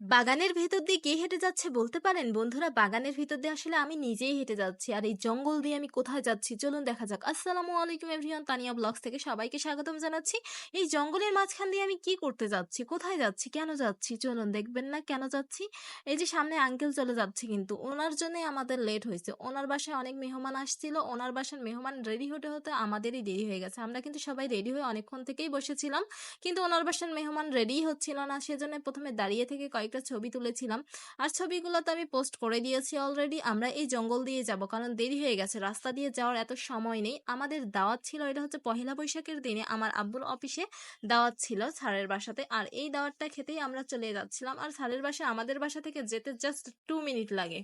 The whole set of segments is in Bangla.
বাগানের ভেতর দিয়ে কে হেঁটে যাচ্ছে বলতে পারেন? বন্ধুরা, বাগানের ভিতর দিয়ে আসলে আমি নিজেই হেঁটে যাচ্ছি। আর এই জঙ্গল দিয়ে আমি কোথায় যাচ্ছি চলুন দেখা যাক। আসসালামু আলাইকুম এভরিওয়ান, তানিয়া ব্লগস থেকে সবাইকে স্বাগতম জানাচ্ছি। এই জঙ্গলের মাঝখান দিয়ে আমি কি করতে যাচ্ছি? কোথায় যাচ্ছি? কেন যাচ্ছি? চলুন দেখবেন না কেন যাচ্ছি? এই যে সামনে আঙ্কেল চলে যাচ্ছে কিন্তু, ওনার জন্যই আমাদের লেট হয়েছে। ওনার বাসায় অনেক মেহমান আসছিল। ওনার বাসার মেহমান রেডি হতে হতে আমাদেরই দেরি হয়ে গেছে। আমরা কিন্তু সবাই রেডি হয়ে অনেকক্ষণ থেকেই বসেছিলাম। কিন্তু ওনার বাসার মেহমান রেডিই হচ্ছিল না। সেজন্য প্রথমে দাঁড়িয়ে থেকে কয়েকটা ছবি তুলেছিলাম। আর ছবিগুলো তো আমি পোস্ট করে দিয়েছি অলরেডি। আমরা এই জঙ্গল দিয়ে যাব, কারণ দেরি হয়ে গেছে। রাস্তা দিয়ে যাওয়ার এত সময় নেই। আমাদের দাওয়াত ছিল, এটা হচ্ছে পহেলা বৈশাখের দিনে আমার আব্বুর অফিসে দাওয়াত ছিল স্যারের বাসাতে। আর এই দাওয়াতটা খেতেই আমরা চলে যাচ্ছিলাম। আর স্যারের বাসা আমাদের বাসা থেকে যেতে জাস্ট টু মিনিট লাগে।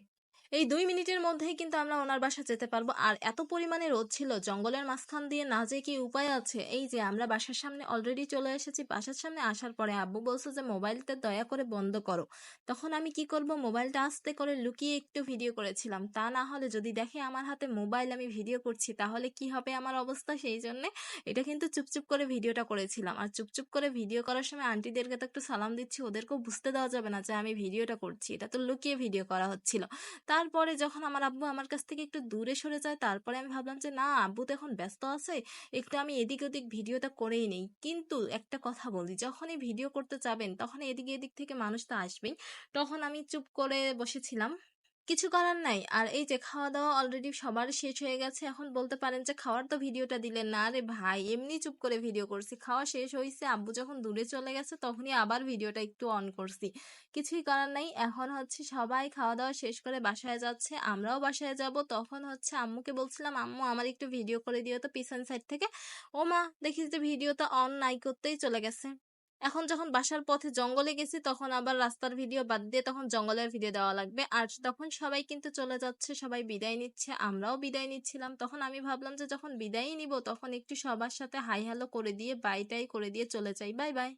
এই দুই মিনিটের মধ্যেই কিন্তু আমরা ওনার বাসা যেতে পারব। আর এত পরিমাণে রোদ ছিল জঙ্গলের মাঝখান দিয়ে না যেয়ে কি উপায় আছে? এই যে আমরা বাসার সামনে অলরেডি চলে এসেছি। বাসার সামনে আসার পরে আব্বু বলছে যে, "মোবাইলটা দয়া করে বন্ধ করো।" তখন আমি কি করব? মোবাইলটা আস্তে করে লুকিয়ে একটু ভিডিও করেছিলাম। তা না হলে যদি দেখে আমার হাতে মোবাইল আমি ভিডিও করছি তাহলে কি হবে আমার অবস্থা? সেই জন্যে এটা কিন্তু চুপচুপ করে ভিডিওটা করেছিলাম। আর চুপচুপ করে ভিডিও করার সময় আন্টিদেরকে তো একটু সালাম দিচ্ছি। ওদেরকেও বুঝতে দেওয়া যাবে না যে আমি ভিডিওটা করছি। এটা তো লুকিয়ে ভিডিও করা হচ্ছিল। তারপরে যখন আমার আব্বু আমার কাছ থেকে একটু দূরে সরে যায়, তারপরে আমি ভাবলাম যে, না, আব্বু তো এখন ব্যস্ত আছে। একটু আমি এদিক ওদিক ভিডিওটা করেই নেই। কিন্তু একটা কথা বলি, যখনই ভিডিও করতে যাবেন তখন এদিক এদিক থেকে মানুষ তো আসবেই। তখন আমি চুপ করে বসেছিলাম। কিছু করার নাই। আর এই যে খাওয়া-দাওয়া অলরেডি সবার শেষ হয়ে গেছে। এখন বলতে পারেন যে খাওয়ার তো ভিডিওটা দিলেন না। রে ভাই এমনি চুপ করে ভিডিও করছি। খাওয়া শেষ হয়েছে আব্বু যখন দূরে চলে গেছে তখনই আবার ভিডিওটা একটু অন করছি। কিছুই করার নাই। এখন হচ্ছে সবাই খাওয়া-দাওয়া শেষ করে বাসায় যাচ্ছে। আমরাও বাসায় যাব। তখন হচ্ছে আম্মুকে বলছিলাম, "আম্মু আমার একটু ভিডিও করে দিও তো পিছন সাইড থেকে।" ও মা দেখি যে ভিডিওটা অন নাই করতেই চলে গেছে। এখন যখন বাসার পথে জঙ্গলে গেছি তখন আবার রাস্তার ভিডিও বাদ দিয়ে তখন জঙ্গলের ভিডিও দেওয়া লাগবে। আর তখন সবাই কিন্তু চলে যাচ্ছে। সবাই বিদায় নিচ্ছে। আমরাও বিদায় নিচ্ছিলাম। তখন আমি ভাবলাম যে যখন বিদায়ই নিব তখন একটু সবার সাথে হাই হ্যালো করে দিয়ে বাই টাই করে দিয়ে চলে যাই। Bye, bye.